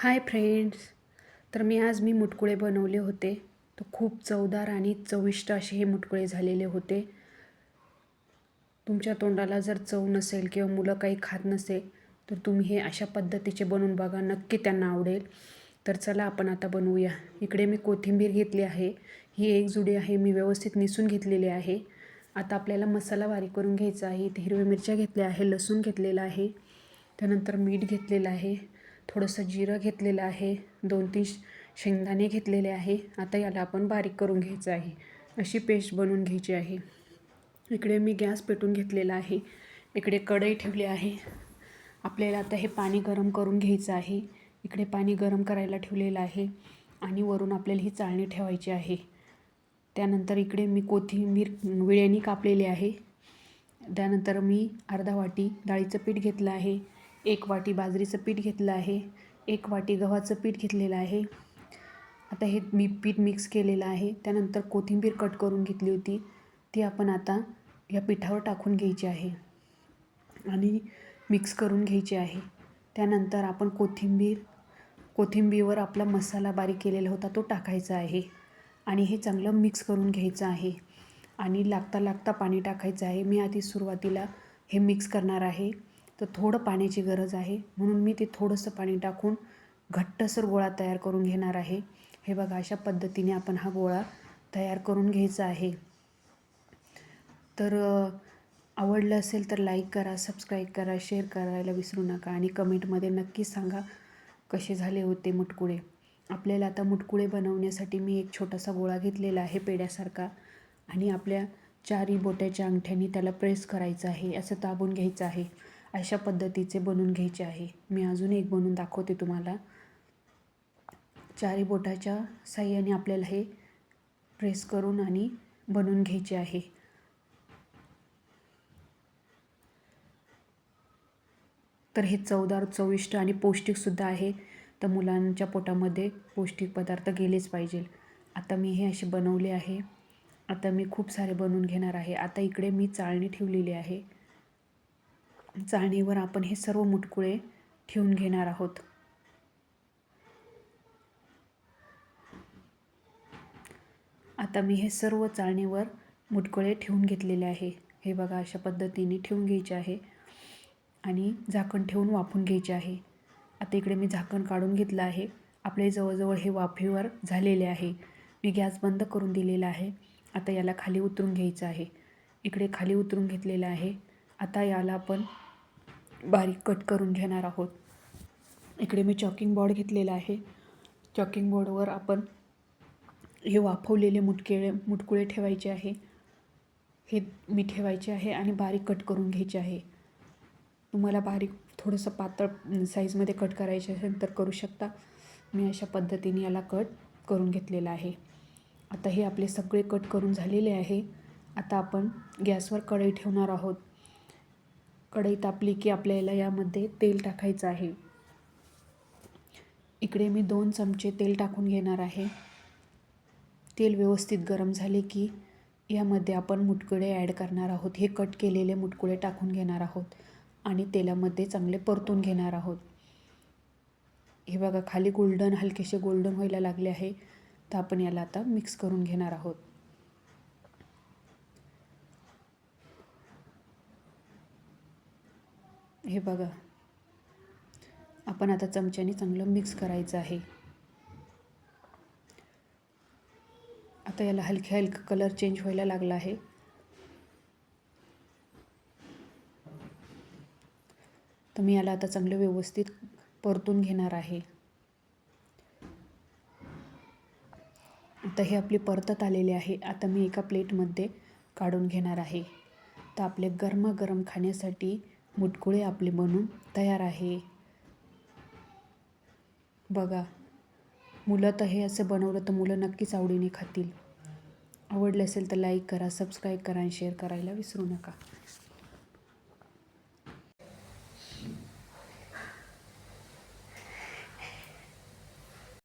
Hi friends. तर मी आज मी मुटकुळे बनवले होते. तर खूप चवदार आणि चविष्ट असे हे मुटकुळे झालेले होते. तुमच्या तोंडाला जर चव नसेल किंवा मुलं काही खात नसेल तर तुम्ही हे अशा पद्धतीचे बनवून बघा. नक्की त्यांना आवडेल. तर चला आपण आता बनवूया. इकडे मी कोथिंबीर घेतली आहे. ही एक जुडी आहे. मी व्यवस्थित निसून घेतलेली आहे. आता आपल्याला मसाला बारीक करून घ्यायचा आहे. इथे हिरव्या मिरच्या घेतल्या आहे. लसूण घेतलेला आहे. त्यानंतर मीठ घेतलेलं आहे. थोडंसं जिरं घेतलेलं आहे. दोन तीन शेंगदाणे घेतलेले आहे. आता याला आपण बारीक करून घ्यायचं आहे. अशी पेस्ट बनवून घ्यायची आहे. इकडे मी गॅस पेटून घेतलेला आहे. इकडे कढई ठेवली आहे. आपल्याला आता हे पाणी गरम करून घ्यायचं आहे. इकडे पाणी गरम करायला ठेवलेलं आहे आणि वरून आपल्याला ही चाळणी ठेवायची आहे. त्यानंतर इकडे मी कोथिंबीर विळ्यानी कापलेली आहे. त्यानंतर मी अर्धा वाटी डाळीचं पीठ घेतलं आहे. एक वाटी बाजरीचं पीठ घेतलं आहे एक वाटी गव्हाचं पीठ घेतलेलं आहे. आता हे मी पीठ मिक्स केलेलं आहे. त्यानंतर कोथिंबीर कट करून घेतली होती. ती आपण आता या पिठावर टाकून घ्यायची आहे आणि मिक्स करून घ्यायची आहे. त्यानंतर आपण कोथिंबीर कोथिंबीरवर आपला मसाला बारीक केलेला होता तो टाकायचा आहे आणि हे चांगलं मिक्स करून घ्यायचं आहे आणि लागता लागता पाणी टाकायचं आहे. मी आधी सुरुवातीला हे मिक्स करणार आहे. तर थोडं पाण्याची गरज आहे. म्हणून मी ते थोडंसं पाणी टाकून घट्टसर गोळा तयार करून घेणार आहे. हे बघा अशा पद्धतीने आपण हा गोळा तयार करून घ्यायचा आहे. तर आवडलं असेल तर लाईक करा सबस्क्राईब करा शेअर करायला विसरू नका आणि कमेंटमध्ये नक्की सांगा कसे झाले होते मुटकुळे. आपल्याला आता मुटकुळे बनवण्यासाठी मी एक छोटासा गोळा घेतलेला आहे पेड्यासारखा आणि आपल्या चारी बोट्याच्या अंगठ्याने त्याला प्रेस करायचं आहे असं दाबून घ्यायचं आहे. अशा पद्धतीचे बनवून घ्यायचे आहे. मी अजून एक बनवून दाखवते तुम्हाला. चारी बोटाच्या साह्याने आपल्याला हे प्रेस करून आणि बनवून घ्यायचे आहे. तर हे चवदार चविष्ट आणि पौष्टिकसुद्धा आहे. तर मुलांच्या पोटामध्ये पौष्टिक पदार्थ गेलेच पाहिजे. आता मी हे असे बनवले आहे. आता मी खूप सारे बनवून घेणार आहे. आता इकडे मी चाळणी ठेवलेली आहे. चाळणीवर आपण हे सर्व मुटकुळे ठेवून घेणार आहोत. आता मी हे सर्व चाळणीवर मुटकुळे ठेवून घेतलेले आहे. हे बघा अशा पद्धतीने ठेवून घ्यायचे आहे आणि झाकण ठेवून वाफून घ्यायचे आहे. आता इकडे मी झाकण काढून घेतलं आहे. आपले जवळजवळ हे वाफेवर झालेले आहे. मी गॅस बंद करून दिलेला आहे. आता याला खाली उतरून घ्यायचं आहे. इकडे खाली उतरून घेतलेलं आहे. आता याला आपण बारीक कट करून घेणार आहोत. इकडे मी चॉकिंग बोर्ड घेतलेला आहे. चॉकिंग बोर्डवर आपण हे वाफवलेले मुटकेळे मुटकुळे ठेवायचे आहे. हे मी ठेवायचे आहे आणि बारीक कट करून घ्यायचे आहे. तुम्हाला बारीक थोडंसं पातळ साईजमध्ये कट करायचे असेल तर करू शकता. मी अशा पद्धतीने याला कट करून घेतलेला आहे. आता हे आपले सगळे कट करून झालेले आहे. आता आपण गॅसवर कढई ठेवणार आहोत. कढई तापली की आपल्याला यामध्ये तेल टाकायचं आहे. इकडे मी दोन चमचे तेल टाकून घेणार आहे. तेल व्यवस्थित गरम झाले की यामध्ये आपण मुटकुळे ॲड करणार आहोत. हे कट केलेले मुटकुळे टाकून घेणार आहोत आणि तेलामध्ये चांगले परतून घेणार आहोत. हे बघा खाली गोल्डन हलकेसे गोल्डन व्हायला लागले आहे. तर आपण याला आता मिक्स करून घेणार आहोत. हे बघा. आपण आता चमच्याने चांगलं मिक्स करायचं आहे. आता याला हलक्या हलकं कलर चेंज व्हायला लागला आहे. तर मी याला आता चांगलं व्यवस्थित परतून घेणार आहे. आता हे आपली परतत आलेले आहे. आता मी एका प्लेटमध्ये काढून घेणार आहे. तर आपले गरमागरम खाण्यासाठी मुटकुळे आपले बनून तयार आहे. बघा मुलं तर हे असं बनवलं तर मुलं नक्कीच आवडीने खातील. आवडले असेल तर लाईक करा सबस्क्राईब करा आणि शेअर करायला विसरू नका.